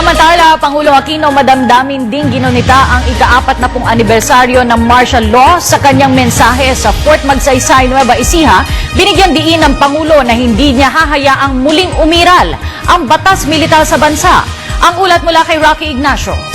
Samantala, Pangulo Aquino madamdamin ding ginunita ang ikaapat na pong anibersaryo ng martial law sa kanyang mensahe sa Fort Magsaysay, Nueva Ecija. Binigyan diin ng Pangulo na hindi niya hahayaang muling umiral ang batas militar sa bansa. Ang ulat mula kay Rocky Ignacio.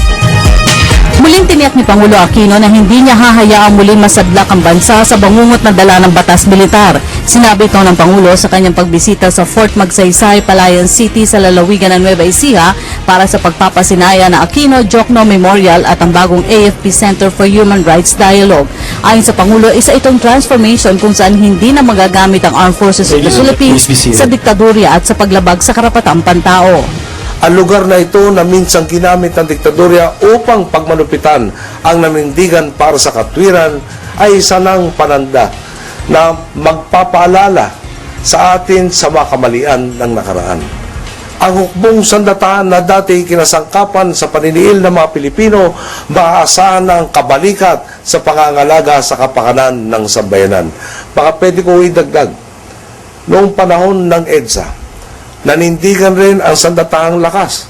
Muling tiniyak ni Pangulo Aquino na hindi niya hahayaang muling masadlak ang bansa sa bangungot na dala ng batas militar. Sinabi ito ng Pangulo sa kanyang pagbisita sa Fort Magsaysay, Palayan City sa lalawigan ng Nueva Ecija para sa pagpapasinaya ng Aquino Jokno Memorial at ang bagong AFP Center for Human Rights Dialogue. Ayon sa Pangulo, isa itong transformation kung saan hindi na magagamit ang Armed Forces of the Philippines sa diktadurya at sa paglabag sa karapatang pantao. Ang lugar na ito na minsang ginamit ng diktadorya upang pagmalupitan ang nanindigan para sa katwiran ay isa ng pananda na magpapaalala sa atin sa mga kamalian ng nakaraan. Ang hukbong sandatahan na dati kinasangkapan sa paniniil ng mga Pilipino, maaasahan ng kabalikat sa pangangalaga sa kapakanan ng sambayanan. Baka pwede ko idagdag, noong panahon ng EDSA, nanindigan rin ang sandatahang lakas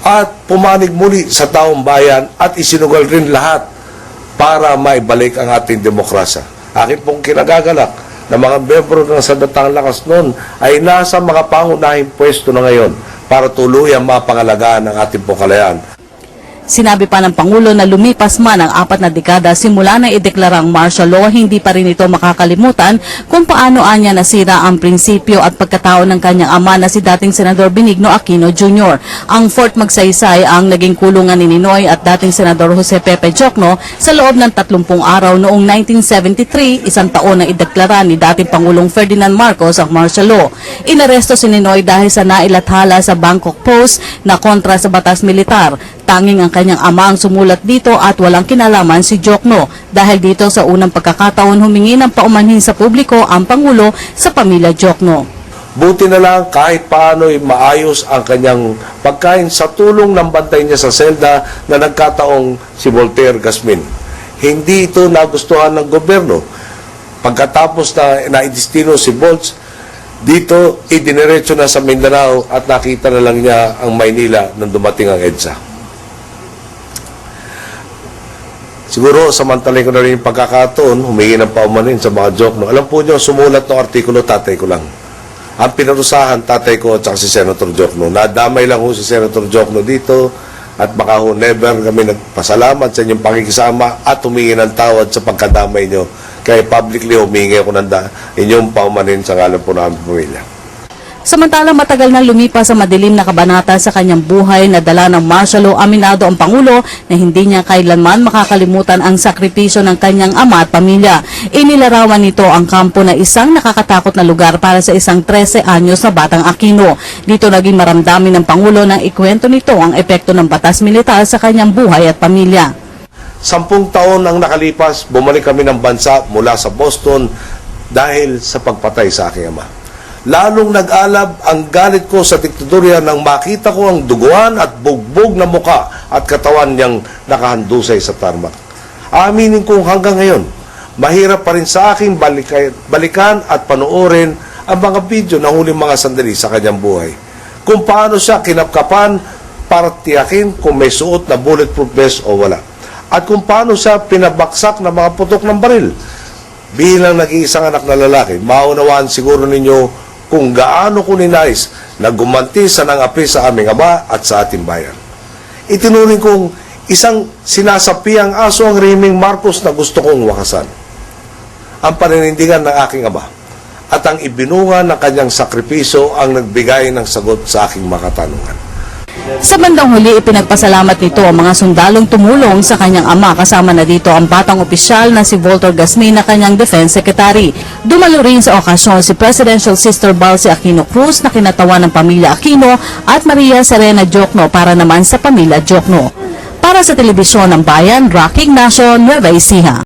at pumanig muli sa taong bayan at isinugal rin lahat para maibalik ang ating demokrasya. Akin pong kinagagalak na mga membro ng sandatahang lakas noon ay nasa mga pangunahing pwesto na ngayon para tuluyang mapangalagaan ang ating pong kalayaan. Sinabi pa ng Pangulo na lumipas man ang apat na dekada simula na ideklara ang martial law, hindi pa rin ito makakalimutan kung paano anya nasira ang prinsipyo at pagkatao ng kanyang ama na si dating Senador Benigno Aquino Jr. Ang Fort Magsaysay ang naging kulungan ni Ninoy at dating Senador Jose Pepe Jokno sa loob ng 30 araw noong 1973, isang taon na ideklara ni dating Pangulong Ferdinand Marcos ang martial law. Inaresto si Ninoy dahil sa nailathala sa Bangkok Post na kontra sa batas militar. Tanging ang kanyang ama ang sumulat dito at walang kinalaman si Jokno dahil dito sa unang pagkakataon humingi ng paumanhin sa publiko ang Pangulo sa pamilya Jokno. Buti na lang kahit paano ay maayos ang kanyang pagkain sa tulong ng bantay niya sa selda na nagkataong si Voltaire Gasmin. Hindi ito nagustuhan ng gobyerno. Pagkatapos na naidistino si Volts, dito idiniretso na sa Mindanao at nakita na lang niya ang Maynila nang dumating ang EDSA. Siguro, samantalay ko na rin yung pagkakataon, humingi ng paumanin sa mga joke. No? Alam po nyo, sumulat ng artikulo, tatay ko lang. Ang pinarusahan, tatay ko at si Senator Jokno. Nadamay lang ho si Senator Jokno dito at baka ho never kami nagpasalamat sa inyong pakikisama at humingi ng tawad sa pagkadamay nyo. Kaya publicly humingi ako ng inyong paumanin sa ngalan po namin pamilya. Samantala matagal na lumipas sa madilim na kabanata sa kanyang buhay na dala ng martial law, aminado ang Pangulo na hindi niya kailanman makakalimutan ang sakripisyo ng kanyang ama at pamilya. Inilarawan nito ang kampo na isang nakakatakot na lugar para sa isang 13 anyos na batang Aquino. Dito naging maramdamin ng Pangulo nang ikwento nito ang epekto ng batas militar sa kanyang buhay at pamilya. Sampung taon ang nakalipas, bumalik kami ng bansa mula sa Boston dahil sa pagpatay sa aking ama. Lalong nag-alab ang galit ko sa diktadorya nang makita ko ang duguan at bugbog na muka at katawan niyang nakahandusay sa tarmac. Aminin kong hanggang ngayon, mahirap pa rin sa aking balikan, at panoorin ang mga video na huling mga sandali sa kanyang buhay. Kung paano siya kinapkapan para tiyakin kung may suot na bulletproof vest o wala. At kung paano siya pinabaksak ng mga putok ng baril. Bilang nag-iisang anak na lalaki, maunawaan siguro ninyo kung gaano ko ninais na gumanti sa nangapi sa aming ama at sa ating bayan. Itinuring kong isang sinasapiang aso ang riming Marcos na gusto kong wakasan. Ang paninindigan ng aking ama at ang ibinunga ng kanyang sakripiso ang nagbigay ng sagot sa aking mga katanungan. Sa bandang huli, ipinagpasalamat nito ang mga sundalong tumulong sa kanyang ama kasama na dito ang batang opisyal na si Voltor Gasmin na kanyang defense secretary. Dumalo rin sa okasyon si Presidential Sister Balsi Aquino Cruz na kinatawan ng pamilya Aquino at Maria Serena Jokno para naman sa pamilya Jokno. Para sa Telebisyon ng Bayan, Rocky Ignacio, Nueva Ecija.